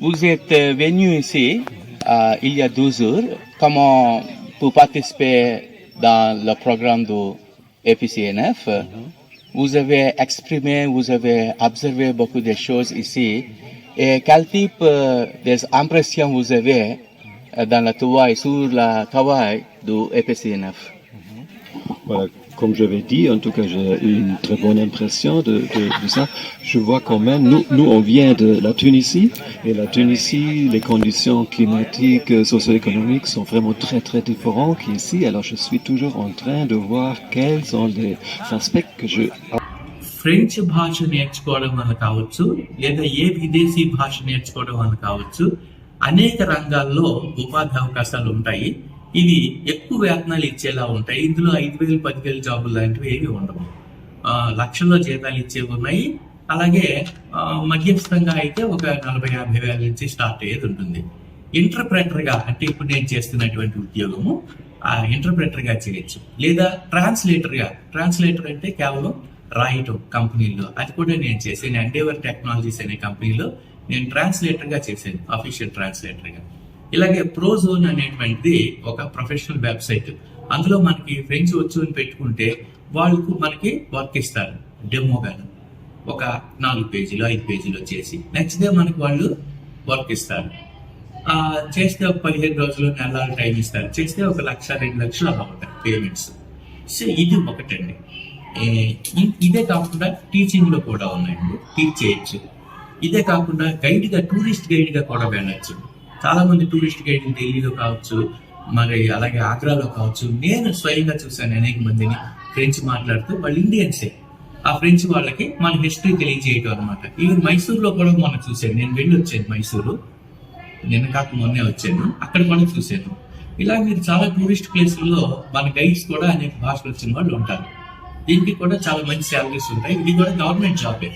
Vous êtes euh, venu ici euh, il y a 12 jours. Comment pour participer dans le programme de FICNF Vous avez exprimé, vous avez observé beaucoup de choses ici. Et quel type euh, d'impression vous avez euh, dans le travail, sur le travail de FICNF Voilà, comme j'avais dit, en tout cas, j'ai eu une très bonne impression de, de- de ça. Je vois quand même, nous, nous, on vient de la Tunisie, et la Tunisie, les conditions climatiques, euh, socio-économiques sont vraiment très, très différentes qu'ici. Alors, je suis toujours en train de voir quels sont les aspects que je French భాష నేర్చుకోవడం వల్ల కావచ్చు లేదా ఏ విదేశీ భాష నేర్చుకోవడం వల్ల కావచ్చు అనేక రంగాల్లో ఉపాధి అవకాశాలు ఉంటాయి ఇవి ఎక్కువ వేతనాలు ఇచ్చేలా ఉంటాయి. ఇందులో ఐదు వేలు పదివేలు జాబులు లాంటివి ఏవి ఉండవు. లక్షల్లో జీతాలు ఇచ్చేవి ఉన్నాయి. అలాగే మధ్యస్థంగా అయితే ఒక నలభై యాభై వేల నుంచి స్టార్ట్ అయ్యేది ఉంటుంది. ఇంటర్ప్రెటర్గా అంటే ఇప్పుడు నేను చేస్తున్నటువంటి ఉద్యోగము ఆ ఇంటర్ప్రెటర్గా చేయొచ్చు. లేదా ట్రాన్స్లేటర్గా ట్రాన్స్లేటర్ అంటే కేవలం రాయటం కంపెనీలో అది కూడా నేను చేశాను ఎండేవర్ టెక్నాలజీస్ అనే కంపెనీలో నేను ట్రాన్స్లేటర్గా చేశాను అఫీషియల్ ట్రాన్స్లేటర్గా. ఇలాగే ప్రోజోన్ అనేటువంటిది ఒక ప్రొఫెషనల్ వెబ్సైట్ అందులో మనకి ఫ్రెండ్స్ వచ్చు అని పెట్టుకుంటే వాళ్ళకు మనకి వర్క్ ఇస్తారు. డెమోగాను ఒక నాలుగు పేజీలు ఐదు పేజీలు చేసి డే మనకి వాళ్ళు వర్క్ ఇస్తారు. చేస్తే ఒక పదిహేను రోజులు నెల టైం ఇస్తారు. చేస్తే ఒక లక్ష రెండు లక్షలు అలా ఉంటాయి పేమెంట్స్ సో ఇది ఒకటండి. ఇదే కాకుండా టీచింగ్లో కూడా ఉన్నాయండి. టీచ్ చేయొచ్చు. ఇదే కాకుండా గైడ్గా టూరిస్ట్ గైడ్గా కూడా వెళ్ళచ్చు. చాలామంది టూరిస్ట్ గైడ్ ఢిల్లీలో కావచ్చు మరి అలాగే ఆగ్రాలో కావచ్చు నేను స్వయంగా చూశాను అనేక మందిని ఫ్రెంచ్ మాట్లాడుతూ వాళ్ళు ఇండియన్సే ఆ ఫ్రెంచ్ వాళ్ళకి మన హిస్టరీ తెలియజేయటం అనమాట ఈవెన్ మైసూరులో కూడా మొన్న చూశాను. నేను వెళ్ళి వచ్చాను మైసూరు. నిన్న కాక మొన్నే వచ్చాను. అక్కడ కూడా చూశాను. ఇలా మీరు చాలా టూరిస్ట్ ప్లేసుల్లో మన గైడ్స్ కూడా అనేక భాషలు వచ్చిన వాళ్ళు ఉంటారు. దీనికి కూడా చాలా మంచి శాలరీస్ ఉంటాయి. ఇది కూడా గవర్నమెంట్ జాబే